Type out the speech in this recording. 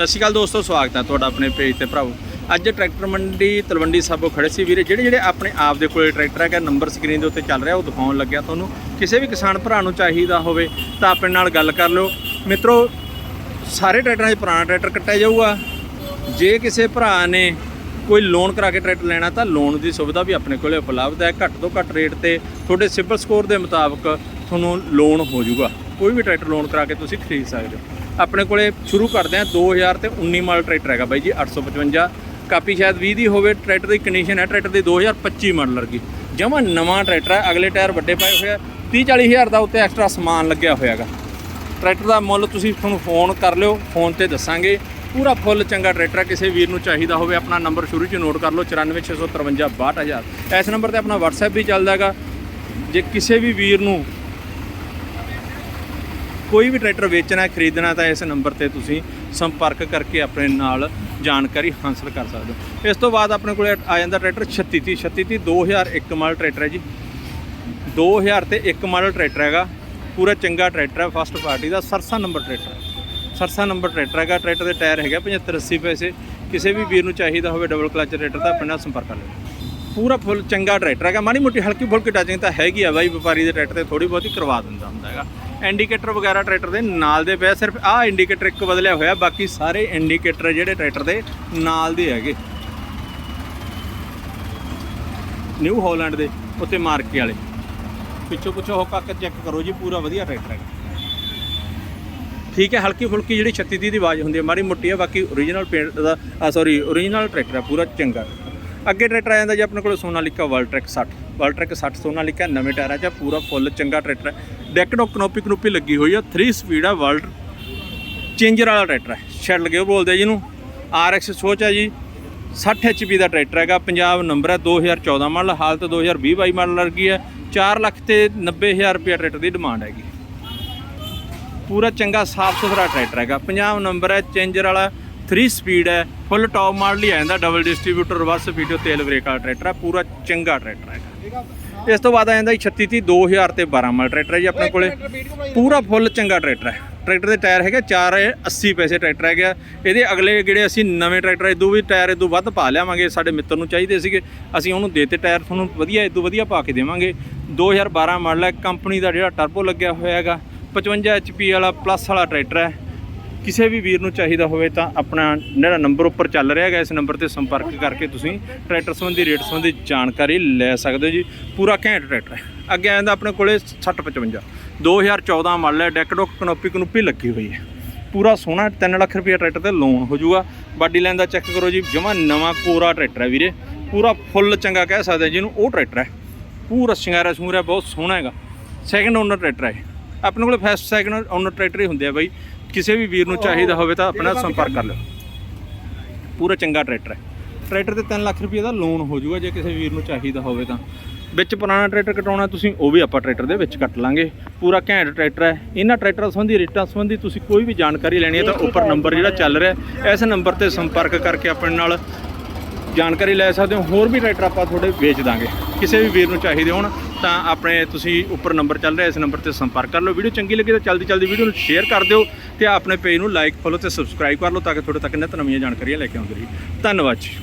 ਸਤਿ ਸ਼੍ਰੀ ਅਕਾਲ ਦੋਸਤੋ, ਸਵਾਗਤ ਹੈ ਤੁਹਾਡਾ ਆਪਣੇ ਪੇਜ ਤੇ ਭਰਾਵੋ। ਅੱਜ ਟਰੈਕਟਰ ਮੰਡੀ ਤਲਵੰਡੀ ਸਾਬੋ ਖੜੇ ਸੀ ਵੀਰੇ। ਜਿਹੜੇ ਜਿਹੜੇ ਆਪਣੇ ਆਪ ਦੇ ਕੋਲੇ ਟਰੈਕਟਰ ਹੈਗਾ ਨੰਬਰ ਸਕਰੀਨ ਦੇ ਉੱਤੇ ਚੱਲ ਰਿਹਾ, ਉਹ ਦਿਖਾਉਣ ਲੱਗਿਆ ਤੁਹਾਨੂੰ। ਕਿਸੇ ਵੀ ਕਿਸਾਨ ਭਰਾ ਨੂੰ ਚਾਹੀਦਾ ਹੋਵੇ ਤਾਂ ਆਪਣੇ ਨਾਲ ਗੱਲ ਕਰ ਲਿਓ। ਮਿੱਤਰੋ, ਸਾਰੇ ਟਰੈਕਟਰਾਂ 'ਚ ਪੁਰਾਣਾ ਟਰੈਕਟਰ ਕੱਟਿਆ ਜਾਊਗਾ। ਜੇ ਕਿਸੇ ਭਰਾ ਨੇ ਕੋਈ ਲੋਨ ਕਰਾ ਕੇ ਟਰੈਕਟਰ ਲੈਣਾ, ਤਾਂ ਲੋਨ ਦੀ ਸੁਵਿਧਾ ਵੀ ਆਪਣੇ ਕੋਲੇ ਉਪਲਬਧ ਹੈ। ਘੱਟ ਤੋਂ ਘੱਟ ਰੇਟ ਤੇ ਤੁਹਾਡੇ ਸਿਬਲ ਸਕੋਰ ਦੇ ਮੁਤਾਬਕ ਤੁਹਾਨੂੰ ਲੋਨ ਹੋ ਜਾਊਗਾ। ਕੋਈ ਵੀ ਟਰੈਕਟਰ ਲੋਨ ਕਰਾ ਕੇ ਤੁਸੀਂ ਖਰੀਦ ਸਕਦੇ ਹੋ। ਆਪਣੇ ਕੋਲੇ ਸ਼ੁਰੂ ਕਰਦੇ ਹਾਂ। 2000 ਤੇ 19 ਮਾਡਲ ਟਰੈਕਟਰ ਹੈਗਾ ਬਾਈ ਜੀ 855 ਕਾਪੀ ਸ਼ਾਇਦ 20 ਦੀ ਹੋਵੇ, ਟਰੈਕਟਰ ਦੀ ਕੰਡੀਸ਼ਨ ਹੈ ਟਰੈਕਟਰ ਦੀ 2025 ਮਾਡਲ ਵਰਗੀ। ਜਮਾ ਨਵਾਂ ਟਰੈਕਟਰ ਹੈ, ਅਗਲੇ ਟਾਇਰ ਵੱਡੇ ਪਾਏ ਹੋਏ ਆ। 30 40 ਹਜ਼ਾਰ ਦਾ ਉੱਤੇ ਐਕਸਟਰਾ ਸਮਾਨ ਲੱਗਿਆ ਹੋਇਆ ਹੋਇਆਗਾ ਟਰੈਕਟਰ ਦਾ ਮੁੱਲ ਤੁਸੀਂ ਤੁਹਾਨੂੰ ਫੋਨ ਕਰ ਲਿਓ ਫੋਨ ਤੇ ਦੱਸਾਂਗੇ। ਪੂਰਾ ਫੁੱਲ ਚੰਗਾ ਟਰੈਕਟਰ ਕਿਸੇ ਵੀਰ ਨੂੰ ਚਾਹੀਦਾ ਹੋਵੇ, ਆਪਣਾ ਨੰਬਰ ਸ਼ੁਰੂ 'ਚ ਨੋਟ ਕਰ ਲਓ 94653 62000 ਇਸ ਨੰਬਰ ਤੇ ਆਪਣਾ WhatsApp ਵੀ ਚੱਲਦਾ ਹੈਗਾ। ਜੇ ਕਿਸੇ ਵੀ ਵੀਰ ਨੂੰ ਕੋਈ ਵੀ ਟਰੈਕਟਰ ਵੇਚਣਾ, ਖਰੀਦਣਾ ਤਾਂ ਇਸ ਨੰਬਰ ਤੇ ਤੁਸੀਂ ਸੰਪਰਕ ਕਰਕੇ ਆਪਣੇ ਨਾਲ ਜਾਣਕਾਰੀ ਹਾਸਲ ਕਰ ਸਕਦੇ ਹੋ। ਇਸ ਤੋਂ ਬਾਅਦ ਆਪਣੇ ਕੋਲੇ ਆ ਜਾਂਦਾ ਟਰੈਕਟਰ 3630 3630 2001 ਮਾਡਲ ਟਰੈਕਟਰ ਹੈ ਜੀ। 2000 ਤੇ 1 ਮਾਡਲ ਟਰੈਕਟਰ ਹੈਗਾ, ਪੂਰਾ ਚੰਗਾ ਟਰੈਕਟਰ ਹੈ ਫਸਟ ਪਾਰਟੀ ਦਾ Sirsa number tractor Sirsa number tractor ਹੈਗਾ, ਟਰੈਕਟਰ ਦੇ ਟਾਇਰ ਹੈਗਾ 75 80 ਪੈਸੇ। ਕਿਸੇ ਵੀ ਵੀਰ ਨੂੰ ਚਾਹੀਦਾ ਹੋਵੇ ਡਬਲ ਕਲਚ ਟਰੈਕਟਰ ਤਾਂ ਆਪਣੇ ਨਾਲ ਸੰਪਰਕ ਕਰ ਲਿਓ। ਪੂਰਾ ਫੁੱਲ ਚੰਗਾ ਟਰੈਕਟਰ ਹੈਗਾ। ਮਾੜੀ ਮੋਟੀ ਹਲਕੀ ਫੁਲਕੀ ਟਾਚਿੰਗ ਤਾਂ ਹੈਗੀ ਆ ਬਾਈ, ਵਪਾਰੀ ਦੇ ਟਰੈਕਟਰ ਤੇ ਥੋੜੀ ਬਹੁਤੀ ਕਰਵਾ ਦਿੰਦਾ ਹੁੰਦਾ ਹੈਗਾ। ਇੰਡੀਕੇਟਰ ਵਗੈਰਾ ਟਰੈਕਟਰ ਦੇ ਨਾਲ ਦੇ ਪਿਆ, ਸਿਰਫ ਆਹ ਇੰਡੀਕੇਟਰ ਇੱਕ ਬਦਲਿਆ ਹੋਇਆ, ਬਾਕੀ ਸਾਰੇ ਇੰਡੀਕੇਟਰ ਜਿਹੜੇ ਟਰੈਕਟਰ ਦੇ ਨਾਲ ਦੇ ਹੈਗੇ। ਨਿਊ ਹਾਲੈਂਡ ਦੇ ਉੱਤੇ ਮਾਰਕੇ ਵਾਲੇ। ਪਿੱਛੋਂ ਪਿੱਛੋਂ ਹੋ ਕੱਕ ਚੈੱਕ ਕਰੋ ਜੀ, ਪੂਰਾ ਵਧੀਆ ਟਰੈਕਟਰ ਹੈਗਾ। ਠੀਕ ਹੈ, ਹਲਕੀ ਫੁਲਕੀ ਜਿਹੜੀ 36 30 ਦੀ ਆਵਾਜ਼ ਹੁੰਦੀ ਹੈ, ਮਾੜੀ ਮੋਟੀ ਹੈ, ਬਾਕੀ ਓਰੀਜਨਲ ਪੇਂਟ ਦਾ ਆ ਸੌਰੀ ਓਰੀਜਨਲ ਟਰੈਕਟਰ ਹੈ, ਪੂਰਾ ਚੰਗਾ। ਅੱਗੇ ਟਰੈਕਟਰ ਆ ਜਾਂਦਾ ਜੀ ਆਪਣੇ ਕੋਲ ਸੋਨਾਲੀਕਾ ਵਰਲਟ੍ਰੈਕ 60 ਵਰਲਟ੍ਰੈਕ 60 ਸੋਨਾਲੀਕਾ ਨਵੇਂ ਟਾਇਰਾਂ 'ਚ ਆ, ਪੂਰਾ ਫੁੱਲ ਚੰਗਾ ਟਰੈਕਟਰ ਹੈ ਡੈਕ ਡੋਕ ਕਨੋਪੀ ਕਨੋਪੀ ਲੱਗੀ ਹੋਈ ਆ 3 ਸਪੀਡ ਆ ਵਰਲਡ ਚੇਂਜਰ ਵਾਲਾ ਟਰੈਕਟਰ ਹੈ ਸ਼ੈਡ ਲਗੇ ਉਹ ਬੋਲਦੇ ਆ ਜਿਹਨੂੰ RX ਸੋਚ ਹੈ ਜੀ 60 HP ਦਾ ਟਰੈਕਟਰ ਹੈਗਾ ਪੰਜਾਬ ਨੰਬਰ ਹੈ 2014 ਮਾਡਲ ਹਾਲਤ 2020 22 ਮਾਡਲ ਲੱਗੀ ਹੈ 4 ਲੱਖ ਤੇ 90000 ਰੁਪਏ ਟਰੈਕਟਰ ਦੀ ਡਿਮਾਂਡ ਹੈਗੀ। ਪੂਰਾ ਚੰਗਾ ਸਾਫ਼ ਸੁਥਰਾ ਟਰੈਕਟਰ ਹੈਗਾ। ਪੰਜਾਬ ਨੰਬਰ ਹੈ ਚੇਂਜਰ ਵਾਲਾ 3 ਸਪੀਡ ਹੈ ਫੁੱਲ ਟੌਪ ਮਾਡਲ ਹੀ ਆ ਜਾਂਦਾ ਡਬਲ ਡਿਸਟ੍ਰੀਬਿਊਟਰ ਰਿਵਰਸ ਵੀਡੀਓ ਤੇਲ ਬ੍ਰੇਕ ਵਾਲਾ ਟਰੈਕਟਰ ਹੈ ਪੂਰਾ ਚੰਗਾ ਟਰੈਕਟਰ ਹੈਗਾ ਇਸ ਤੋਂ ਬਾਅਦ ਆ ਜਾਂਦਾ ਜੀ 36 30 2000 ਤੇ 12 ਮਾਡਲ ਟਰੈਕਟਰ ਹੈ ਜੀ ਆਪਣੇ ਕੋਲੇ। ਪੂਰਾ ਫੁੱਲ ਚੰਗਾ ਟਰੈਕਟਰ ਹੈ ਟਰੈਕਟਰ ਦੇ ਟਾਇਰ ਹੈਗੇ 4 80 ਪੈਸੇ ਟਰੈਕਟਰ ਹੈਗਾ ਇਹਦੇ ਅਗਲੇ ਜਿਹੜੇ ਅਸੀਂ ਨਵੇਂ ਟਰੈਕਟਰ ਇਦੋਂ ਵੀ ਟਾਇਰ ਇਦੋਂ ਵੱਧ ਪਾ ਲਿਆਵਾਂਗੇ ਸਾਡੇ ਮਿੱਤਰ ਨੂੰ ਚਾਹੀਦੇ ਸੀਗੇ। ਅਸੀਂ ਉਹਨੂੰ ਦੇਤੇ ਟਾਇਰ ਤੁਹਾਨੂੰ ਵਧੀਆ ਇਦੋਂ ਵਧੀਆ ਪਾ ਕੇ ਦੇਵਾਂਗੇ। 2012 ਮਾਡਲ ਹੈ ਕੰਪਨੀ ਦਾ ਜਿਹੜਾ ਟਰਬੋ ਲੱਗਿਆ ਹੋਇਆ ਹੈਗਾ 55 HP ਵਾਲਾ ਪਲੱਸ ਵਾਲਾ ਟਰੈਕਟਰ ਹੈ ਕਿਸੇ ਵੀ ਵੀਰ ਨੂੰ ਚਾਹੀਦਾ ਹੋਵੇ ਤਾਂ ਆਪਣਾ ਜਿਹੜਾ ਨੰਬਰ ਉੱਪਰ ਚੱਲ ਰਿਹਾ ਹੈਗਾ, ਇਸ ਨੰਬਰ ਤੇ ਸੰਪਰਕ ਕਰਕੇ ਤੁਸੀਂ ਟਰੈਕਟਰ ਸੰਬੰਧੀ, ਰੇਟ ਸੰਬੰਧੀ ਜਾਣਕਾਰੀ ਲੈ ਸਕਦੇ ਹੋ ਜੀ। ਪੂਰਾ ਘੈਂਟ ਟਰੈਕਟਰ ਹੈ। ਅੱਗੇ ਆ ਜਾਂਦਾ ਆਪਣੇ ਕੋਲੇ 6055 2014 ਮਾਡਲ ਹੈ ਡੈਕ ਡੋਕ ਕਨੋਪੀ ਕਨੋਪੀ ਲੱਗੀ ਹੋਈ ਹੈ। ਪੂਰਾ ਸੋਹਣਾ 3 ਲੱਖ ਰੁਪਏ ਟਰੈਕਟਰ ਤੇ ਲੋਨ ਹੋ ਜਾਊਗਾ। ਬਾਡੀ ਲਾਈਨ ਦਾ ਚੈੱਕ ਕਰੋ ਜੀ, ਜਮਾ ਨਵਾਂ ਕੋਰਾ ਟਰੈਕਟਰ ਹੈ ਵੀਰੇ। ਪੂਰਾ ਫੁੱਲ ਚੰਗਾ ਕਹਿ ਸਕਦੇ ਜਿਹਨੂੰ ਉਹ ਟਰੈਕਟਰ ਹੈ। ਪੂਰਾ ਸ਼ਿੰਗਾਰਾ ਸ਼ੁੰਗਾਰਾ ਬਹੁਤ ਸੋਹਣਾ ਹੈਗਾ। ਸੈਕੰਡ ਓਨਰ ਟਰੈਕਟਰ ਹੈ। ਆਪਣੇ ਕੋਲ ਫਸਟ ਸੈਕੰਡ ਓਨਰ ਟਰੈਕਟਰ ਹੀ ਹੁੰਦੇ ਆ ਬਾਈ। ਕਿਸੇ ਵੀ ਵੀਰ ਨੂੰ ਚਾਹੀਦਾ ਹੋਵੇ ਤਾਂ ਆਪਣਾ ਸੰਪਰਕ ਕਰ ਲਓ। ਪੂਰਾ ਚੰਗਾ ਟਰੈਕਟਰ ਹੈ। ਟਰੈਕਟਰ ਤੇ 3 ਲੱਖ ਰੁਪਏ ਦਾ ਲੋਨ ਹੋ ਜਾਊਗਾ ਜੇ ਕਿਸੇ ਵੀਰ ਨੂੰ ਚਾਹੀਦਾ ਹੋਵੇ ਤਾਂ। ਵਿੱਚ ਪੁਰਾਣਾ ਟਰੈਕਟਰ ਕਟਾਉਣਾ ਤੁਸੀਂ ਉਹ ਵੀ ਆਪਾਂ ਟਰੈਕਟਰ ਦੇ ਵਿੱਚ ਕੱਟ ਲਾਂਗੇ। ਪੂਰਾ ਘੈਂਟ ਟਰੈਕਟਰ ਹੈ। ਇਹਨਾਂ ਟਰੈਕਟਰਾਂ ਸੰਬੰਧੀ ਰੇਟਾਂ ਸੰਬੰਧੀ ਤੁਸੀਂ ਕੋਈ ਵੀ ਜਾਣਕਾਰੀ ਲੈਣੀ ਹੈ ਤਾਂ ਉੱਪਰ ਨੰਬਰ ਜਿਹੜਾ ਚੱਲ ਰਿਹਾ ਹੈ, ਇਸ ਨੰਬਰ ਤੇ ਸੰਪਰਕ ਕਰਕੇ ਆਪਣੇ ਨਾਲ ਜਾਣਕਾਰੀ ਲੈ ਸਕਦੇ ਹੋ। ਹੋਰ ਵੀ ਟਰੈਕਟਰ ਆਪਾਂ ਤੁਹਾਡੇ ਵੇਚ ਦਾਂਗੇ। ਕਿਸੇ ਵੀ ਵੀਰ ਨੂੰ ਚਾਹੀਦੇ ਹੋਣ ਤਾਂ ਆਪਣੇ ਤੁਸੀਂ ਉੱਪਰ ਨੰਬਰ ਚੱਲ ਰਿਹਾ, ਇਸ ਨੰਬਰ ਤੇ ਸੰਪਰਕ ਕਰ ਲਓ। ਵੀਡੀਓ ਚੰਗੀ ਲੱਗੀ ਤਾਂ ਜਲਦੀ ਜਲਦੀ ਵੀਡੀਓ ਨੂੰ ਸ਼ੇਅਰ ਕਰ ਦਿਓ ਤੇ ਆਪਣੇ ਪੇਜ ਨੂੰ ਲਾਈਕ ਫੋਲੋ ਤੇ ਸਬਸਕ੍ਰਾਈਬ ਕਰ ਲਓ ਤਾਂ ਕਿ ਤੁਹਾਡੇ ਤੱਕ ਨਿਤ ਨਵੀਆਂ ਜਾਣਕਾਰੀਆਂ ਲੈ ਕੇ ਆਉਂਦੇ ਰਹੀ ਧੰਨਵਾਦ ਜੀ।